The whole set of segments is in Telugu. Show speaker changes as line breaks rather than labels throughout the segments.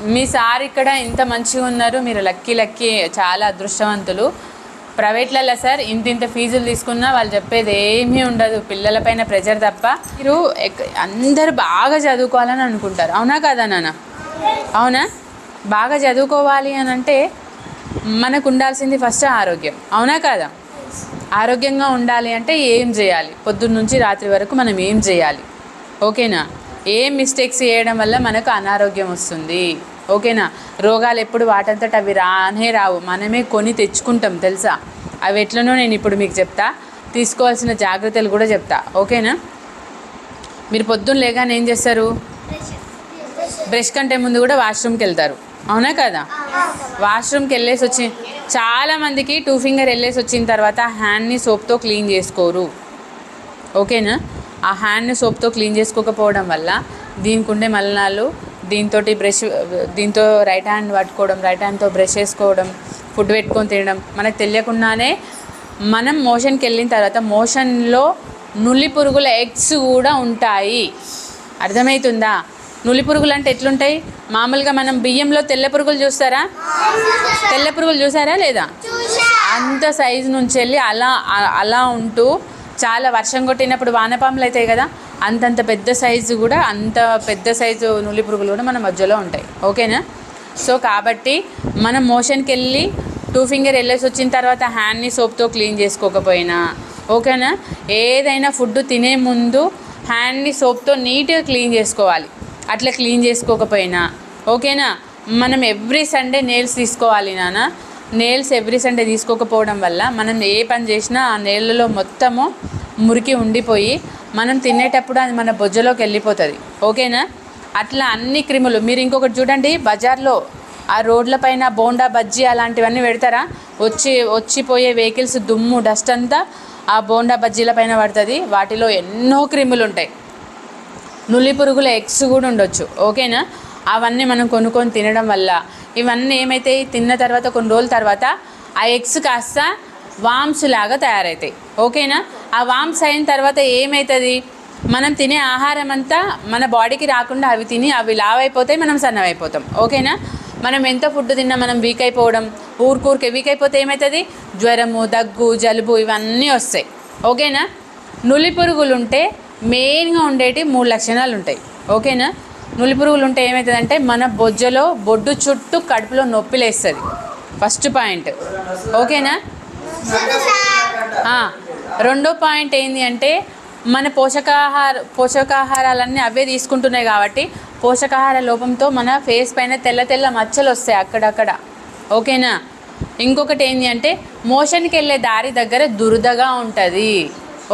మీ సార్ ఇక్కడ ఇంత మంచిగా ఉన్నారు మీరు లక్కీ లక్కీ చాలా అదృష్టవంతులు. ప్రైవేట్లలో సార్ ఇంత ఇంత ఫీజులు తీసుకున్నా వాళ్ళు చెప్పేది ఏమీ ఉండదు పిల్లలపైన ప్రెజర్ తప్ప. మీరు అందరు అందరూ బాగా చదువుకోవాలని అనుకుంటారు. అవునా కదా నాన్న? అవునా? బాగా చదువుకోవాలి అని అంటే మనకు ఉండాల్సింది ఫస్ట్ ఆరోగ్యం. అవునా కదా? ఆరోగ్యంగా ఉండాలి అంటే ఏం చేయాలి? పొద్దున్న నుంచి రాత్రి వరకు మనం ఏం చేయాలి? ఓకేనా? ఏ మిస్టేక్స్ చేయడం వల్ల మనకు అనారోగ్యం వస్తుంది? ఓకేనా? రోగాలు ఎప్పుడు వాటంతట అవి రానే రావు. మనమే కొని తెచ్చుకుంటాం తెలుసా? అవి ఎట్లనో నేను ఇప్పుడు మీకు చెప్తా. తీసుకోవాల్సిన జాగ్రత్తలు కూడా చెప్తా. ఓకేనా? మీరు పొద్దున్న లేగానే ఏం చేస్తారు? బ్రష్ కంటే ముందు కూడా వాష్రూమ్కి వెళ్తారు. అవునా కదా? వాష్రూమ్కి వెళ్ళేసి వచ్చి చాలామందికి టూ ఫింగర్ వెళ్ళేసి వచ్చిన తర్వాత హ్యాండ్ని సోప్తో క్లీన్ చేసుకోరు. ఓకేనా? ఆ హ్యాండ్ని సోప్తో క్లీన్ చేసుకోకపోవడం వల్ల దీనికి ఉండే మలనాలు దీంతో బ్రష్ దీంతో రైట్ హ్యాండ్ పట్టుకోవడం రైట్ హ్యాండ్తో బ్రష్ చేసుకోవడం ఫుడ్ పెట్టుకొని తినడం మనకు తెలియకుండానే మనం మోషన్కి వెళ్ళిన తర్వాత మోషన్లో నులి పురుగుల ఎగ్స్ కూడా ఉంటాయి. అర్థమవుతుందా నులి పురుగులు అంటే ఎట్లుంటాయి? మామూలుగా మనం బియ్యంలో తెల్ల పురుగులు చూస్తారా? తెల్ల పురుగులు చూసారా లేదా? అంత సైజు నుంచి వెళ్ళి అలా అలా ఉంటూ చాలా వర్షం కొట్టినప్పుడు వానపాములు అవుతాయి కదా అంతంత పెద్ద సైజు కూడా అంత పెద్ద సైజు నులి పురుగులు కూడా మన మధ్యలో ఉంటాయి. ఓకేనా? సో కాబట్టి మనం మోషన్కి వెళ్ళి టూ ఫింగర్ వెళ్ళేసి వచ్చిన తర్వాత హ్యాండ్ని సోప్తో క్లీన్ చేసుకోకపోయినా ఓకేనా? ఏదైనా ఫుడ్ తినే ముందు హ్యాండ్ని సోప్తో నీట్గా క్లీన్ చేసుకోవాలి. అట్లా క్లీన్ చేసుకోకపోయినా ఓకేనా? మనం ఎవ్రీ సండే నేల్స్ తీసుకోవాలి నాన్న నేల్స్ ఎవ్రీ సండే తీసుకోకపోవడం వల్ల మనం ఏ పని చేసినా ఆ నేళ్ళలో మొత్తము మురికి ఉండిపోయి మనం తినేటప్పుడు అది మన బొజ్జలోకి వెళ్ళిపోతుంది. ఓకేనా? అట్లా అన్ని క్రిములు. మీరు ఇంకొకటి చూడండి బజార్లో ఆ రోడ్లపైన బోండా బజ్జీ అలాంటివన్నీ పెడతారా? వచ్చి వచ్చిపోయే వెహికల్స్ దుమ్ము డస్ట్ అంతా ఆ బోండా బజ్జీల పైన పడుతుంది. వాటిలో ఎన్నో క్రిములు ఉంటాయి నులి పురుగుల ఎగ్స్ కూడా ఉండొచ్చు. ఓకేనా? అవన్నీ మనం కొనుక్కొని తినడం వల్ల. ఇవన్నీ ఏమైతే తిన్న తర్వాత కొన్ని రోజుల తర్వాత ఆ ఎగ్స్ కాస్త వామ్స్ లాగా తయారవుతాయి ఓకేనా? ఆ వామ్స్ అయిన తర్వాత ఏమవుతుంది మనం తినే ఆహారం అంతా మన బాడీకి రాకుండా అవి తిని అవి లావ్ అయిపోతాయి మనం సన్నమైపోతాం ఓకేనా? మనం ఎంత ఫుడ్ తిన్నా మనం వీక్ అయిపోవడం ఊరికూరికే వీక్ అయిపోతే ఏమవుతుంది జ్వరము దగ్గు జలుబు ఇవన్నీ వస్తాయి. ఓకేనా? నులి పురుగులు ఉంటే మెయిన్గా ఉండేటి మూడు లక్షణాలు ఉంటాయి ఓకేనా? నులి పురుగులు ఉంటే ఏమవుతుందంటే మన బొజ్జలో బొడ్డు చుట్టూ కడుపులో నొప్పి లేస్తుంది. ఫస్ట్ పాయింట్ ఓకేనా? రెండో పాయింట్ ఏంటి అంటే మన పోషకాహార పోషకాహారాలన్నీ అవే తీసుకుంటున్నాయి కాబట్టి పోషకాహార లోపంతో మన ఫేస్ పైన తెల్ల తెల్ల మచ్చలు వస్తాయి అక్కడక్కడ. ఓకేనా? ఇంకొకటి ఏంటి అంటే మోషన్కి వెళ్ళే దారి దగ్గర దురదగా ఉంటుంది.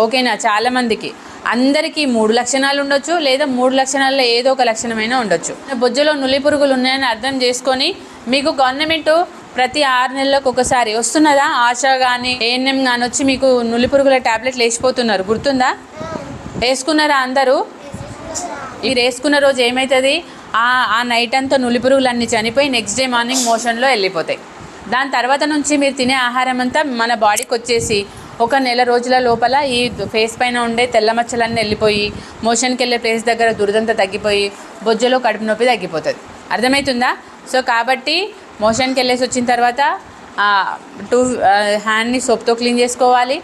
ఓకేనా? చాలామందికి. అందరికీ మూడు లక్షణాలు ఉండొచ్చు లేదా మూడు లక్షణాల్లో ఏదో ఒక లక్షణమైనా ఉండొచ్చు. బొజ్జలో నులి పురుగులు ఉన్నాయని అర్థం చేసుకొని మీకు గవర్నమెంట్ ప్రతి ఆరు నెలలకు ఒకసారి వస్తున్నదా? ఆశా కానీ ఏఎన్ఎం కానీ వచ్చి మీకు నులి పురుగుల టాబ్లెట్లు వేసిపోతున్నారు. గుర్తుందా? వేసుకున్నారా అందరూ? మీరు వేసుకున్న రోజు ఏమవుతుంది ఆ ఆ నైట్ అంతా నులి పురుగులు అన్నీ చనిపోయి నెక్స్ట్ డే మార్నింగ్ మోషన్లో వెళ్ళిపోతాయి. దాని తర్వాత నుంచి మీరు తినే ఆహారం అంతా మన బాడీకి వచ్చేసి ఒక నెల రోజుల లోపల ఈ ఫేస్ పైన ఉండే తెల్ల మచ్చలన్నీ వెళ్ళిపోయి మోషన్కి వెళ్ళే ప్లేస్ దగ్గర దురదంతా తగ్గిపోయి బొజ్జలో కడుపు నొప్పి తగ్గిపోతుంది. అర్థమవుతుందా సో కాబట్టి మోషన్కి వెళ్ళేసి వచ్చిన తర్వాత టూ హ్యాండ్ని సోప్తో క్లీన్ చేసుకోవాలి.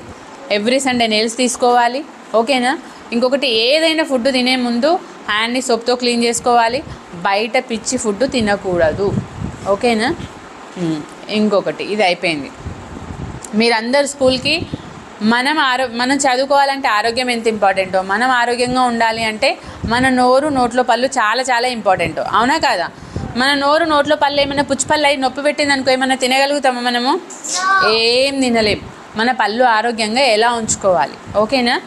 ఎవ్రీ సండే నెయిల్స్ తీసుకోవాలి. ఓకేనా? ఇంకొకటి ఏదైనా ఫుడ్ తినే ముందు హ్యాండ్ని సోప్తో క్లీన్ చేసుకోవాలి. బయట పిచ్చి ఫుడ్ తినకూడదు. ఓకేనా? ఇంకొకటి ఇది అయిపోయింది. మీరందరు స్కూల్కి మనం ఆరో మనం చదువుకోవాలంటే ఆరోగ్యం ఎంత ఇంపార్టెంటో మనం ఆరోగ్యంగా ఉండాలి అంటే మన నోరు నోట్లో పళ్ళు చాలా చాలా ఇంపార్టెంట్ అవునా కాదా? మన నోరు నోట్లో పళ్ళు ఏమైనా పుచ్చిపళ్ళు అయి నొప్పి పెట్టింది అనుకో ఏమైనా తినగలుగుతామా మనము? ఏం తినలేం. మన పళ్ళు ఆరోగ్యంగా ఎలా ఉంచుకోవాలి? ఓకేనా?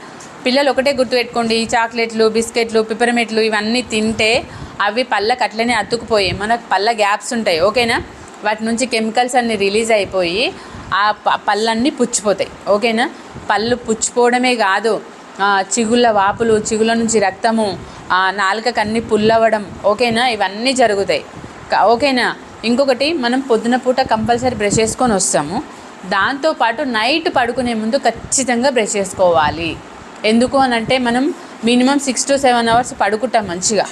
పిల్లలు ఒకటే గుర్తుపెట్టుకోండి. చాక్లెట్లు బిస్కెట్లు పిపరమెట్లు ఇవన్నీ తింటే అవి పళ్ళకి అట్లనే అతుక్కుపోయి మనకు పళ్ళ గ్యాప్స్ ఉంటాయి. ఓకేనా? వాటి నుంచి కెమికల్స్ అన్ని రిలీజ్ అయిపోయి ఆ ప- పళ్ళన్నీ పుచ్చిపోతాయి. ఓకేనా? పళ్ళు పుచ్చిపోవడమే కాదు. చిగుళ్ళ వాపులు చిగుళ్ళ నుంచి రక్తము ఆ, నాలుకకు పుల్లవ్వడం. ఓకేనా? ఇవన్నీ జరుగుతాయి. ఓకేనా? ఇంకొకటి మనం పొద్దున పూట కంపల్సరీ బ్రష్ చేసుకొని వస్తాము. దాంతోపాటు నైట్ పడుకునే ముందు ఖచ్చితంగా బ్రష్ చేసుకోవాలి. ఎందుకు అని అంటే మనం minimum six to seven hours పడుకుంటాం మంచిగా.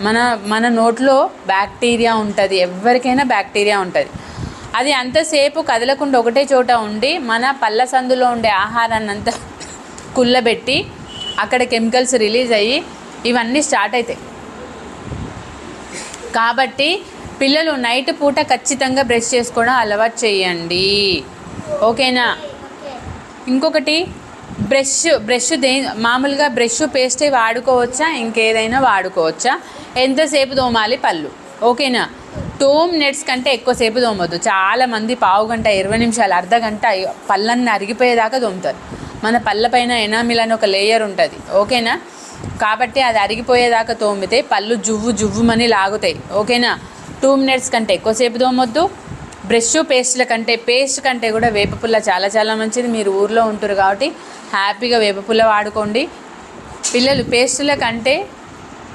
మన మన నోట్లో బ్యాక్టీరియా ఉంటుంది. ఎవరికైనా బ్యాక్టీరియా ఉంటుంది. అది అంతసేపు కదలకుండా ఒకటే చోట ఉండి మన పళ్ళ సందులో ఉండే ఆహారాన్ని అంతా కుళ్ళబెట్టి అక్కడ కెమికల్స్ రిలీజ్ అయ్యి ఇవన్నీ స్టార్ట్ అవుతాయి కాబట్టి పిల్లలు నైట్ పూట ఖచ్చితంగా బ్రష్ చేసుకోవడం అలవాటు చేయండి. ఓకేనా? ఇంకొకటి బ్రష్ బ్రష్ దే మామూలుగా బ్రష్ పేస్టే వాడుకోవచ్చా? ఇంకేదైనా వాడుకోవచ్చా? ఎంతసేపు తోమాలి పళ్ళు? ఓకేనా? టూ మినిట్స్ కంటే ఎక్కువసేపు తోమొద్దు. చాలామంది పావు గంట ఇరవై నిమిషాలు అర్ధ గంట పళ్ళన్ని అరిగిపోయేదాకా తోముతారు. మన పళ్ళ పైన ఎనామిల్ అని ఒక లేయర్ ఉంటుంది. ఓకేనా? కాబట్టి అది అరిగిపోయేదాకా తోమితే పళ్ళు జువ్వు జువ్వుమని లాగుతాయి. ఓకేనా? టూ మినిట్స్ కంటే ఎక్కువసేపు తోమొద్దు. బ్రష్ పేస్ట్ల కంటే పేస్ట్ కంటే కూడా వేపపుల్ల చాలా చాలా మంచిది. మీరు ఊర్లో ఉంటారు కాబట్టి హ్యాపీగా వేపపుల్ల వాడుకోండి. పిల్లలు పేస్టుల కంటే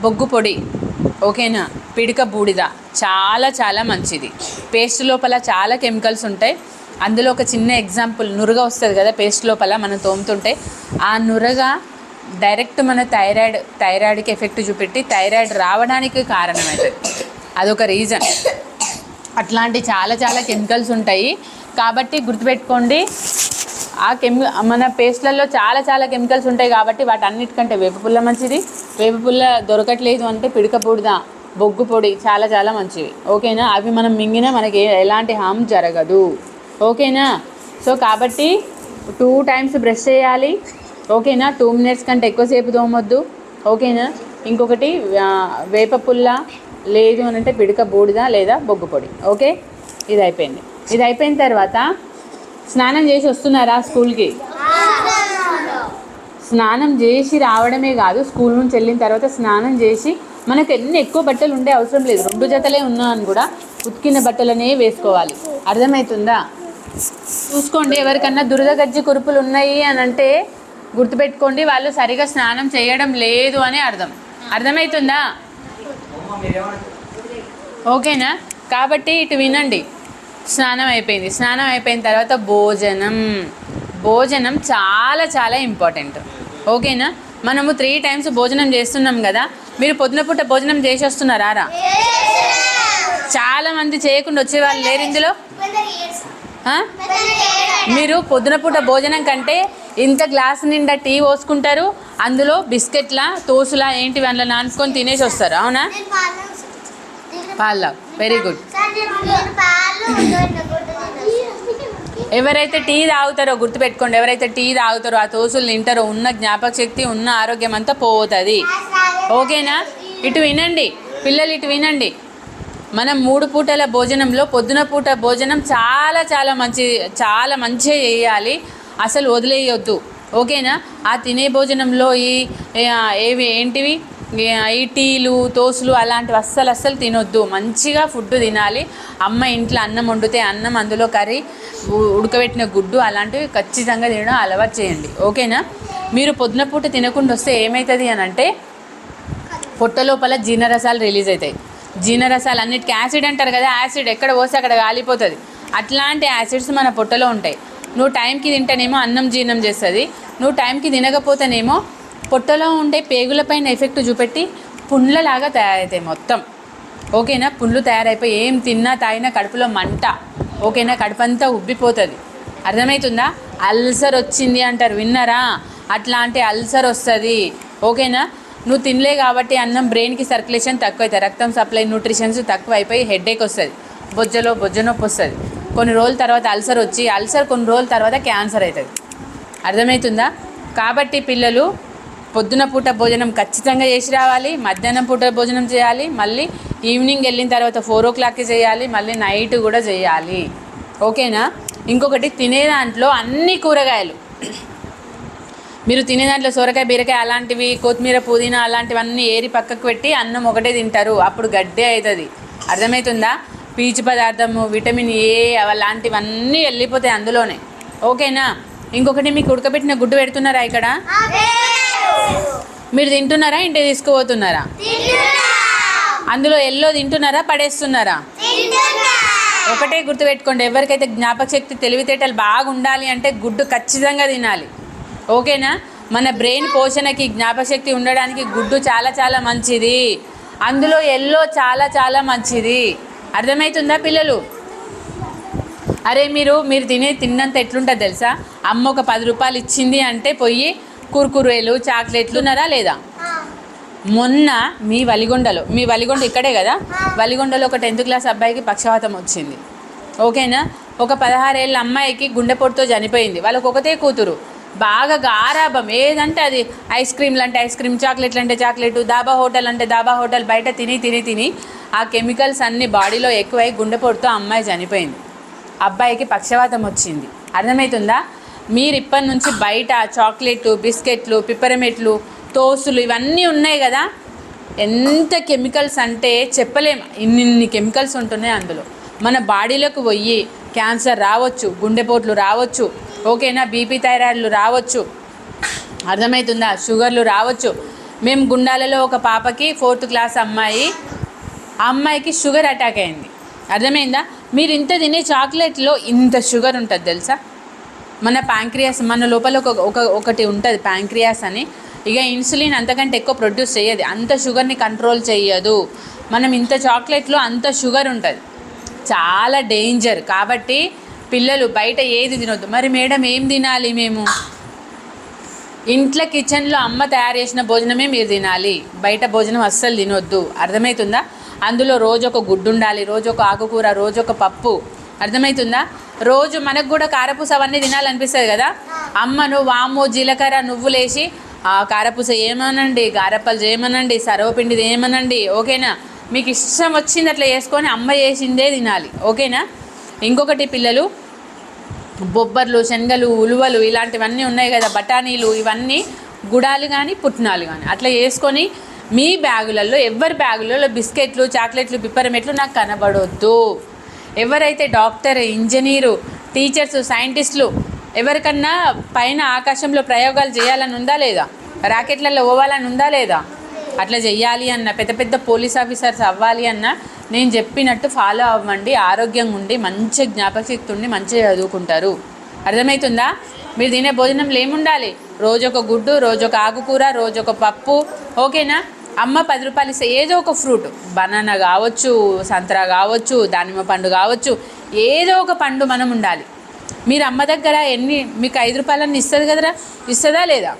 బొగ్గు పొడి. ఓకేనా? పిడక బూడిద. చాలా చాలా మంచిది. పేస్ట్ లోపల చాలా కెమికల్స్ ఉంటాయి. అందులో ఒక చిన్న ఎగ్జాంపుల్ నురగ వస్తుంది కదా పేస్ట్ లోపల మనం తోముతుంటే ఆ నురగ డైరెక్ట్ మన థైరాయిడ్ థైరాయిడ్కి ఎఫెక్ట్ చూపెట్టి థైరాయిడ్ రావడానికి కారణమవుతుంది అదొక రీజన్. అట్లాంటి చాలా చాలా కెమికల్స్ ఉంటాయి. కాబట్టి గుర్తుపెట్టుకోండి ఆ కెమి మన పేస్ట్లలో చాలా చాలా కెమికల్స్ ఉంటాయి కాబట్టి వాటి అన్నిటికంటే వేపపుల్ల మంచిది. వేపపుల్ల దొరకట్లేదు అంటే పిడక బూడిద బొగ్గు పొడి చాలా చాలా మంచివి. ఓకేనా? అవి మనం మింగినా మనకి ఎలాంటి హామ్ జరగదు. ఓకేనా? సో కాబట్టి టూ టైమ్స్ బ్రష్ చేయాలి. ఓకేనా? టూ మినిట్స్ కంటే ఎక్కువసేపు తోమొద్దు. ఓకేనా? ఇంకొకటి వేప పుల్ల లేదు అని అంటే పిడక బూడిద లేదా బొగ్గు పొడి. ఓకే? ఇది అయిపోయింది. ఇది అయిపోయిన తర్వాత స్నానం చేసి వస్తున్నారా స్కూల్కి? స్నానం చేసి రావడమే కాదు స్కూల్ నుంచి వెళ్ళిన తర్వాత స్నానం చేసి మనకు ఎన్ని ఎక్కువ బట్టలు ఉండే అవసరం లేదు. రెండు జతలే ఉన్నా అని కూడా ఉతికిన బట్టలనే వేసుకోవాలి. అర్థమవుతుందా చూసుకోండి ఎవరికన్నా దురద గజ్జి కురుపులు ఉన్నాయి అని అంటే గుర్తుపెట్టుకోండి వాళ్ళు సరిగా స్నానం చేయడం లేదు అని అర్థం. అర్థమవుతుందా ఓకేనా? కాబట్టి ఇటు వినండి. స్నానం అయిపోయింది. స్నానం అయిపోయిన తర్వాత భోజనం. భోజనం చాలా చాలా ఇంపార్టెంట్. ఓకేనా? మనము త్రీ టైమ్స్ భోజనం చేస్తున్నాం కదా మీరు పొద్దున పూట భోజనం చేసి వస్తున్నారా రా. చాలా మంది చేయకుండా వచ్చే వాళ్ళు లేరు ఇందులో? మీరు పొద్దున పూట భోజనం కంటే ఇంత గ్లాస్ నిండా టీ పోసుకుంటారు అందులో బిస్కెట్ల తోసులా ఏంటి అందులో నానుకొని తినేసి వస్తారు అవునా పాల వెరీ గుడ్ ఎవరైతే టీ తాగుతారో గుర్తుపెట్టుకోండి ఎవరైతే టీ తాగుతారో ఆ తోసులు తింటారో ఉన్న జ్ఞాపక శక్తి ఉన్న ఆరోగ్యం అంతా పోతుంది. ఓకేనా? ఇటు వినండి. పిల్లలు ఇటు వినండి. మనం మూడు పూటల భోజనంలో పొద్దున పూట భోజనం చాలా చాలా మంచి చాలా మంచిగా చేయాలి. అసలు వదిలేయొద్దు. ఓకేనా? ఆ తినే భోజనంలో ఈ ఏవి ఏంటివి? ఐటీలు ఈ టీలు తోసులు అలాంటివి అస్సలు అస్సలు తినొద్దు. మంచిగా ఫుడ్ తినాలి. అమ్మ ఇంట్లో అన్నం వండితే అన్నం అందులో కర్రీ ఉడకబెట్టిన గుడ్డు అలాంటివి ఖచ్చితంగా తినడం అలవాటు చేయండి. ఓకేనా? మీరు పొద్దున పూట తినకుండా వస్తే ఏమవుతుంది అని అంటే పొట్ట లోపల జీర్ణరసాలు రిలీజ్ అవుతాయి జీర్ణరసాలు అన్నిటికీ యాసిడ్ అంటారు కదా యాసిడ్ ఎక్కడ పోస్తే అక్కడ కాలిపోతుంది. అట్లాంటి యాసిడ్స్ మన పొట్టలో ఉంటాయి. నువ్వు టైంకి తింటేనేమో అన్నం జీర్ణం చేస్తుంది. నువ్వు టైంకి తినకపోతేనేమో పొట్టలో ఉండే పేగులపైన ఎఫెక్ట్ చూపెట్టి పుండ్లలాగా తయారవుతాయి మొత్తం. ఓకేనా? పుండ్లు తయారైపోయి ఏం తిన్నా తాగినా కడుపులో మంట. ఓకేనా? కడుపంతా ఉబ్బిపోతుంది. అర్థమవుతుందా అల్సర్ వచ్చింది అంటారు. విన్నారా? అట్లాంటి అల్సర్ వస్తుంది ఓకేనా? నువ్వు తినలే కాబట్టి అన్నం బ్రెయిన్కి సర్క్యులేషన్ తక్కువ రక్తం సప్లై న్యూట్రిషన్స్ తక్కువ అయిపోయి హెడేక్ వస్తుంది బొజ్జలో బొజ్జ నొప్పి వస్తుంది కొన్ని రోజుల తర్వాత అల్సర్ వచ్చి అల్సర్ కొన్ని రోజుల తర్వాత క్యాన్సర్ అవుతుంది అర్థమవుతుందా కాబట్టి పిల్లలు పొద్దున పూట భోజనం ఖచ్చితంగా చేసి రావాలి మధ్యాహ్నం పూట భోజనం చేయాలి మళ్ళీ ఈవినింగ్ వెళ్ళిన తర్వాత ఫోర్ ఓ క్లాక్కి చేయాలి మళ్ళీ నైట్ కూడా చేయాలి. ఓకేనా? ఇంకొకటి తినే దాంట్లో అన్ని కూరగాయలు. మీరు తినే దాంట్లో సొరకాయ బీరకాయ అలాంటివి కొత్తిమీర పుదీనా అలాంటివన్నీ ఏరి పక్కకు పెట్టి అన్నం ఒకటే తింటారు. అప్పుడు గడ్డే అవుతుంది. అర్థమవుతుందా పీచు పదార్థము విటమిన్ ఏ అలాంటివన్నీ వెళ్ళిపోతాయి అందులోనే. ఓకేనా? ఇంకొకటి మీకు ఉడకబెట్టిన గుడ్డు పెడుతున్నారా ఇక్కడ? మీరు తింటున్నారా? ఇంటికి తీసుకుపోతున్నారా? అందులో ఎల్లో తింటున్నారా? పడేస్తున్నారా? ఒకటే గుర్తుపెట్టుకోండి ఎవరికైతే జ్ఞాపక శక్తి తెలివితేటలు బాగా ఉండాలి అంటే గుడ్డు ఖచ్చితంగా తినాలి. ఓకేనా? మన బ్రెయిన్ పోషణకి జ్ఞాపక శక్తి ఉండడానికి గుడ్డు చాలా చాలా మంచిది. అందులో ఎల్లో చాలా చాలా మంచిది. అర్థమవుతుందా పిల్లలు? అరే మీరు మీరు తినే తిన్నంత ఎట్లుంటుంది తెలుసా? అమ్మ ఒక పది రూపాయలు ఇచ్చింది అంటే పోయి కుర్కురేలు చాక్లెట్లు ఉన్నారా లేదా? మొన్న మీ వలిగొండలో మీ వలిగొండ ఇక్కడే కదా? వలిగొండలో ఒక టెన్త్ క్లాస్ అబ్బాయికి పక్షవాతం వచ్చింది. ఓకేనా? ఒక పదహారేళ్ళ అమ్మాయికి గుండెపోటుతో చనిపోయింది. వాళ్ళకి ఒకతే కూతురు. బాగా గారాభం. ఏదంటే అది? ఐస్ క్రీమ్లు అంటే ఐస్ క్రీమ్ చాక్లెట్లు అంటే చాక్లెట్ దాబా హోటల్ అంటే దాబా హోటల్ బయట తిని తిని తిని ఆ కెమికల్స్ అన్ని బాడీలో ఎక్కువై గుండెపోటుతో అమ్మాయి చనిపోయింది. అబ్బాయికి పక్షవాతం వచ్చింది. అర్థమవుతుందా? మీరు ఇప్పటి నుంచి బయట చాక్లెట్లు బిస్కెట్లు పిప్పరమెట్లు తోసులు ఇవన్నీ ఉన్నాయి కదా. ఎంత కెమికల్స్ అంటే చెప్పలేం. ఇన్నిన్ని కెమికల్స్ ఉంటున్నాయి అందులో. మన బాడీలోకి పోయి క్యాన్సర్ రావచ్చు గుండెపోట్లు రావచ్చు ఓకేనా? బీపీ థైరాయిడ్లు రావచ్చు. అర్థమవుతుందా షుగర్లు రావచ్చు. మేము గుండాలలో ఒక పాపకి ఫోర్త్ క్లాస్ అమ్మాయి ఆ అమ్మాయికి షుగర్ అటాక్ అయింది. అర్థమైందా? మీరు ఇంత తినే చాక్లెట్లో ఇంత షుగర్ ఉంటుంది తెలుసా? మన ప్యాంక్రియాస్ మన లోపల ఒక ఒక ఒకటి ఉంటుంది ప్యాంక్రియాస్ అని. ఇక ఇన్సులిన్ అంతకంటే ఎక్కువ ప్రొడ్యూస్ చేయదు. అంత షుగర్ని కంట్రోల్ చేయదు. మనం ఇంత చాక్లెట్లో అంత షుగర్ ఉంటుంది. చాలా డేంజర్ కాబట్టి పిల్లలు బయట ఏది తినొద్దు. మరి మేడం ఏం తినాలి మేము? ఇంట్లో కిచెన్లో అమ్మ తయారు చేసిన భోజనమే మీరు తినాలి. బయట భోజనం అస్సలు తినొద్దు. అర్థమవుతుందా? అందులో రోజు ఒక గుడ్డు ఉండాలి రోజు ఒక ఆకుకూర రోజు ఒక పప్పు. అర్థమవుతుందా రోజు మనకు కూడా కారపూస అవన్నీ తినాలనిపిస్తుంది కదా? అమ్మను వాము జీలకర్ర నువ్వులేసి ఆ కారపూస ఏమనండి? కారప్పలు చేయమనండి? సర్వపిండి ఏమనండి ఓకేనా? మీకు ఇష్టం వచ్చింది అట్లా చేసుకొని అమ్మ చేసిందే తినాలి. ఓకేనా? ఇంకొకటి పిల్లలు బొబ్బర్లు శనగలు ఉలువలు ఇలాంటివన్నీ ఉన్నాయి కదా? బఠానీలు ఇవన్నీ గుడాలు కానీ పుట్నాలు కానీ అట్లా వేసుకొని మీ బ్యాగులలో ఎవరి బ్యాగులలో బిస్కెట్లు చాక్లెట్లు పిప్పరమెట్లు నాకు కనబడొద్దు. ఎవరైతే డాక్టర్ ఇంజనీరు టీచర్స్ సైంటిస్టులు ఎవరికన్నా పైన ఆకాశంలో ప్రయోగాలు చేయాలని ఉందా లేదా? రాకెట్లలో పోవాలని ఉందా లేదా? అట్లా చెయ్యాలి అన్న పెద్ద పెద్ద పోలీస్ ఆఫీసర్స్ అవ్వాలి అన్న నేను చెప్పినట్టు ఫాలో అవ్వండి ఆరోగ్యంగా ఉండి మంచి జ్ఞాపకశక్తి ఉండి మంచిగా చదువుకుంటారు. అర్థమవుతుందా మీరు తినే భోజనంలో ఏముండాలి? రోజు ఒక గుడ్డు రోజు ఒక ఆకుకూర రోజు ఒక పప్పు ఓకేనా? అమ్మ పది రూపాయలు ఇస్తే ఏదో ఒక ఫ్రూట్. బనానా కావచ్చు సంతరా కావచ్చు దానిమ్మ పండు కావచ్చు ఏదో ఒక పండు మనం ఉండాలి. మీరు అమ్మ దగ్గర ఎన్ని మీకు ఐదు రూపాయలన్నీ ఇస్తుంది కదరా? ఇస్తుందా లేదా?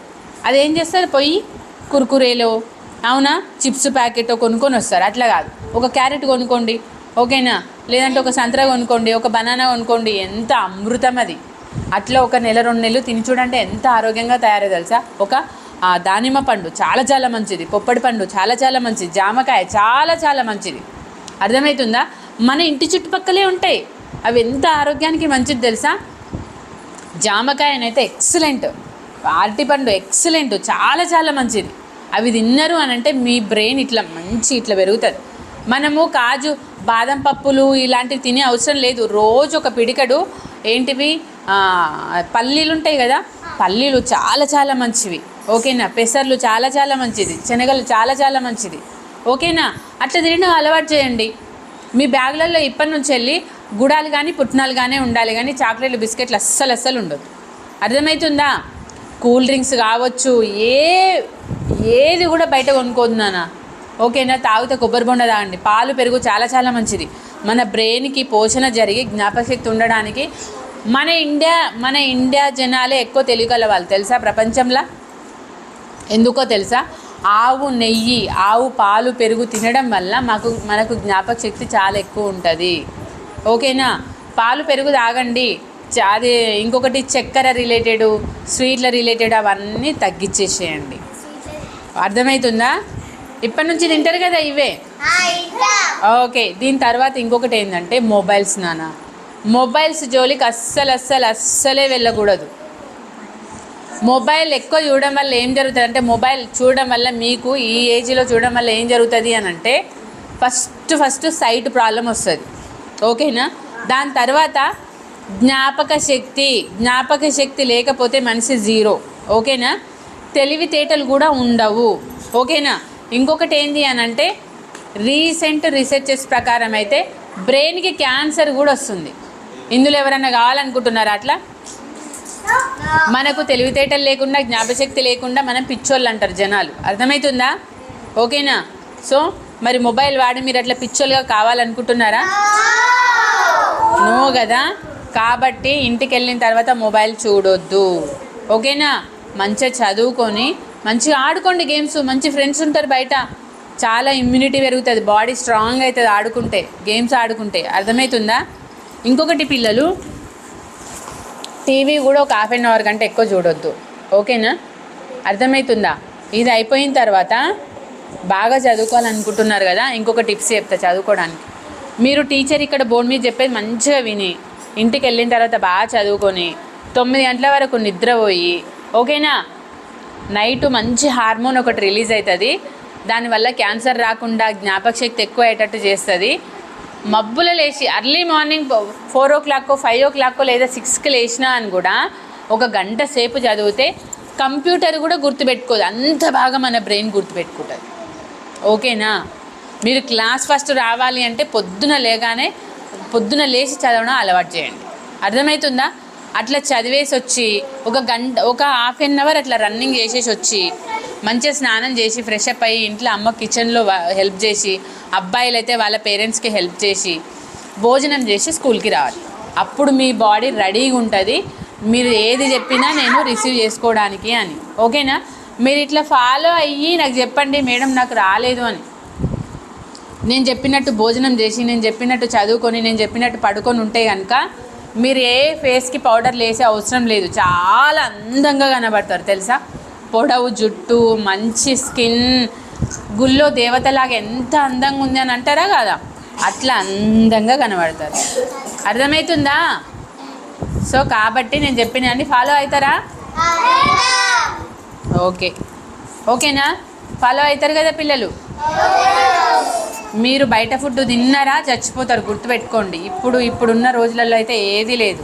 అదేం చేస్తారు? పోయి కుర్కురేలో అవునా? చిప్స్ ప్యాకెట్ కొనుక్కొని వస్తారు. అట్లా కాదు. ఒక క్యారెట్ కొనుక్కోండి ఓకేనా? లేదంటే ఒక సంతరా కొనుక్కోండి ఒక బనానా కొనుక్కోండి. ఎంత అమృతం అది. అట్లా ఒక నెల రెండు నెలలు తిని చూడంటే ఎంత ఆరోగ్యంగా తయారో తెలుసా? ఒక దానిమ్మ పండు చాలా చాలా మంచిది. పొప్పడి పండు చాలా చాలా మంచిది. జామకాయ చాలా చాలా మంచిది. అర్థమవుతుందా మన ఇంటి చుట్టుపక్కలే ఉంటాయి. అవి ఎంత ఆరోగ్యానికి మంచిది తెలుసా? జామకాయనైతే ఎక్సలెంట్. అరటిపండు ఎక్సలెంట్. చాలా చాలా మంచిది. అవి తిన్నారు అని అంటే మీ బ్రెయిన్ ఇట్లా మంచి ఇట్లా పెరుగుతుంది. మనము కాజు బాదం పప్పులు ఇలాంటివి తినే అవసరం లేదు. రోజు ఒక పిడికడు ఏంటివి? పల్లీలు ఉంటాయి కదా? పల్లీలు చాలా చాలా మంచివి. ఓకేనా? పెసర్లు చాలా చాలా మంచిది. శనగలు చాలా చాలా మంచిది. ఓకేనా? అట్లా తినడం అలవాటు చేయండి. మీ బ్యాగులలో ఇప్పటి నుంచి వెళ్ళి గుడాలు కానీ పుట్నాలు కానీ ఉండాలి కానీ చాక్లెట్లు బిస్కెట్లు అస్సలు అస్సలు ఉండదు. అర్థమవుతుందా కూల్ డ్రింక్స్ కావచ్చు ఏ ఏది కూడా బయట కొనుక్కోదు ఓకేనా? తాగితే కొబ్బరి బొండ తాగండి. పాలు పెరుగు చాలా చాలా మంచిది. మన బ్రెయిన్కి పోషణ జరిగి జ్ఞాపకశక్తి ఉండడానికి మన ఇండియా మన ఇండియా జనాలే ఎక్కువ తెలియగల వాళ్ళు తెలుసా ప్రపంచంలో? ఎందుకో తెలుసా? ఆవు నెయ్యి ఆవు పాలు పెరుగు తినడం వల్ల మాకు మనకు జ్ఞాపక శక్తి చాలా ఎక్కువ ఉంటుంది. ఓకేనా? పాలు పెరుగు తాగండి. అది ఇంకొకటి చక్కెర రిలేటెడ్ స్వీట్ల రిలేటెడ్ అవన్నీ తగ్గించేసేయండి అర్థమవుతుందా ఇప్పటి నుంచి తింటారు కదా ఇవే? ఓకే దీని తర్వాత ఇంకొకటి ఏంటంటే మొబైల్స్ నాన్న. మొబైల్స్ జోలికి అస్సలు అస్సలు అస్సలే వెళ్ళకూడదు. మొబైల్ ఎక్కువ చూడడం వల్ల ఏం జరుగుతుంది అంటే మొబైల్ చూడడం వల్ల మీకు ఈ ఏజ్లో చూడడం వల్ల ఏం జరుగుతుంది అని అంటే ఫస్ట్ ఫస్ట్ సైట్ ప్రాబ్లం వస్తుంది. ఓకేనా దాని తర్వాత జ్ఞాపక శక్తి జ్ఞాపక శక్తి లేకపోతే మనిషి జీరో ఓకేనా తెలివితేటలు కూడా ఉండవు. ఓకేనా ఇంకొకటి ఏంటి అని అంటే రీసెంట్ రీసెర్చెస్ ప్రకారం అయితే బ్రెయిన్కి క్యాన్సర్ కూడా వస్తుంది. ఇందులో ఎవరైనా కావాలనుకుంటున్నారా అట్లా? మనకు తెలివితేటలు లేకుండా జ్ఞాపశక్తి లేకుండా మనం పిచ్చోళ్ళు అంటారు జనాలు. అర్థమవుతుందా ఓకేనా? సో మరి మొబైల్ వాడి మీరు అట్లా పిచ్చోలుగా కావాలనుకుంటున్నారా? నో కదా? కాబట్టి ఇంటికి వెళ్ళిన తర్వాత మొబైల్ చూడొద్దు. ఓకేనా? మంచిగా చదువుకొని మంచిగా ఆడుకోండి గేమ్స్. మంచి ఫ్రెండ్స్ ఉంటారు బయట. చాలా ఇమ్యూనిటీ పెరుగుతుంది. బాడీ స్ట్రాంగ్ అవుతుంది ఆడుకుంటే గేమ్స్ ఆడుకుంటే. అర్థమవుతుందా ఇంకొకటి పిల్లలు టీవీ కూడా ఒక హాఫ్ అన్ అవర్ కంటే ఎక్కువ చూడొద్దు. ఓకేనా? అర్థమవుతుందా ఇది అయిపోయిన తర్వాత బాగా చదువుకోవాలనుకుంటున్నారు కదా ఇంకొక టిప్స్ చెప్తా చదువుకోవడానికి. మీరు టీచర్ ఇక్కడ బోర్డు మీద చెప్పేది మంచిగా విని ఇంటికి వెళ్ళిన తర్వాత బాగా చదువుకొని తొమ్మిది గంటల వరకు నిద్రపోయి ఓకేనా? నైట్ మంచి హార్మోన్ ఒకటి రిలీజ్ అవుతుంది. దానివల్ల క్యాన్సర్ రాకుండా జ్ఞాపక శక్తి ఎక్కువ అయ్యేటట్టు చేస్తుంది. మబ్బుల లేచి early morning four o'clock five o'clock లేదా సిక్స్కి లేచినా అని కూడా ఒక గంట సేపు చదివితే కంప్యూటర్ కూడా గుర్తుపెట్టుకోదు. అంత బాగా మన బ్రెయిన్ గుర్తుపెట్టుకుంటుంది. ఓకేనా? మీరు క్లాస్ ఫస్ట్ రావాలి అంటే పొద్దున లేగానే పొద్దున లేచి చదవడం అలవాటు చేయండి. అర్థమవుతుందా అట్లా చదివేసి వచ్చి ఒక గంట ఒక హాఫ్ అన్ అవర్ అట్లా రన్నింగ్ చేసేసి వచ్చి మంచిగా స్నానం చేసి ఫ్రెష్ అప్ అయ్యి ఇంట్లో అమ్మ కిచెన్లో హెల్ప్ చేసి అబ్బాయిలు అయితే వాళ్ళ పేరెంట్స్కి హెల్ప్ చేసి భోజనం చేసి స్కూల్కి రావాలి. అప్పుడు మీ బాడీ రెడీగా ఉంటుంది. మీరు ఏది చెప్పినా నేను రిసీవ్ చేసుకోవడానికి అని. ఓకేనా? మీరు ఇట్లా ఫాలో అయ్యి నాకు చెప్పండి మేడం నాకు రాలేదు అని. నేను చెప్పినట్టు భోజనం చేసి నేను చెప్పినట్టు చదువుకొని నేను చెప్పినట్టు పడుకొని ఉంటే కనుక మీరు ఏ ఫేస్కి పౌడర్ వేసే అవసరం లేదు. చాలా అందంగా కనబడతారు తెలుసా? పొడవు జుట్టు మంచి స్కిన్. గుళ్ళో దేవతలాగా ఎంత అందంగా ఉంది అని అంటారా కదా? అట్లా అందంగా కనబడతారు. అర్థమవుతుందా సో కాబట్టి నేను చెప్పిన అన్ని ఫాలో అవుతారా? ఓకే. ఓకేనా? ఫాలో అవుతారు కదా పిల్లలు? మీరు బయట ఫుడ్ తిన్నారా? చచ్చిపోతారు. గుర్తుపెట్టుకోండి. ఇప్పుడు ఇప్పుడున్న రోజులలో అయితే ఏది లేదు.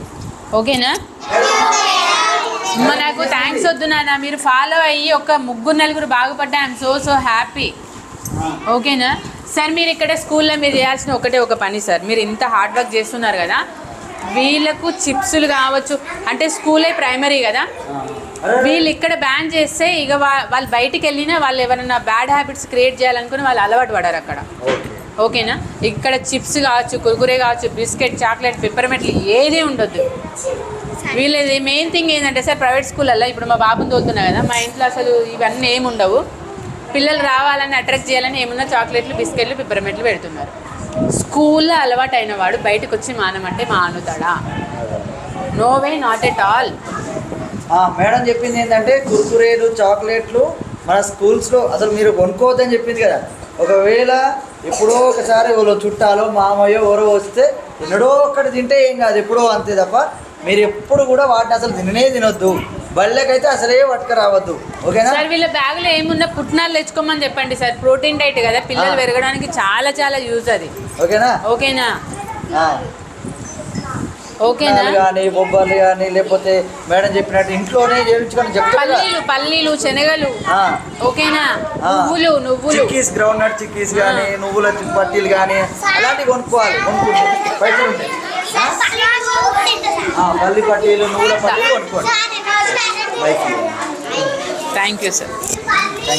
ఓకేనా? నాకు థ్యాంక్స్ వద్దు నాన్న. మీరు ఫాలో అయ్యి ఒక ముగ్గురు నలుగురు బాగుపడ్డా. ఐఎమ్ సో సో హ్యాపీ ఓకేనా? సార్ మీరు ఇక్కడ స్కూల్లో మీరు చేయాల్సిన ఒకటే ఒక పని సార్. మీరు ఇంత హార్డ్ వర్క్ చేస్తున్నారు కదా. వీళ్ళకు చిప్సులు కావచ్చు. అంటే స్కూలే ప్రైమరీ కదా. వీళ్ళు ఇక్కడ బ్యాన్ చేస్తే ఇక వా- వాళ్ళు బయటికి వెళ్ళినా వాళ్ళు ఎవరైనా బ్యాడ్ హ్యాబిట్స్ క్రియేట్ చేయాలనుకుని వాళ్ళు అలవాటు పడారు అక్కడ. ఓకేనా? ఇక్కడ చిప్స్ కావచ్చు కుర్కురే కావచ్చు బిస్కెట్ చాక్లెట్ పిప్పర్మెంట్లు ఏది ఉండొద్దు. వీళ్ళది మెయిన్ థింగ్ ఏంటంటే సార్ ప్రైవేట్ స్కూళ్ళల్లో ఇప్పుడు మా బాబుని తోలుతున్నా కదా మా ఇంట్లో అసలు ఇవన్నీ ఏమి ఉండవు. పిల్లలు రావాలని అట్రాక్ట్ చేయాలని ఏమున్నా చాక్లెట్లు బిస్కెట్లు పిప్పర్మెంట్లు పెడుతున్నారు. స్కూల్లో అలవాటు అయిన వాడు బయటకు వచ్చి మానమంటే మానుతాడా? No way not at all
madam చెప్పింది ఏంటంటే కుర్కురేలు చాక్లెట్లు మన స్కూల్స్లో అసలు మీరు కొనుక్కోవద్దని చెప్పింది కదా. ఒకవేళ ఎప్పుడో ఒకసారి ఎవరో చుట్టాలో మామయ్యో ఎవరో వస్తే ఎన్నడో ఒక్కటి తింటే ఏం కాదు ఎప్పుడో అంతే తప్ప మీరు ఎప్పుడు కూడా వాటిని అసలు తిననే తినొద్దు. బళ్ళకైతే అసలే పట్టుక రావద్దు. ఓకేనా?
సార్ వీళ్ళ బ్యాగులో ఏమున్నా పుట్నాలు తెచ్చుకోమని చెప్పండి సార్. ప్రోటీన్ డైట్ కదా పిల్లలు. పెరగడానికి చాలా చాలా యూజ్ అది.
ఓకేనా?
ఓకేనా. ఓకేనా?
కానీ బొబ్బర్లు కానీ లేకపోతే మేడం చెప్పినట్టు ఇంట్లోనే చేయించుకొని చెప్తారు కదా.
పల్లీలు పల్లీలు శనగలు.
ఆ.
ఓకేనా. నువ్వులు నువ్వులు.
చిక్కీస్ గ్రౌండ్ నట్ చిక్కీస్ కానీ నువ్వుల పట్టీలు కానీ అలాంటివి కొనుక్కోవాలి కొనుక్కుంటే. ఉంటాయి ఆ, పల్లి పట్టీలు నువ్వుల పట్టీలు కొనుక్కోండి.
Thank you sir
thank you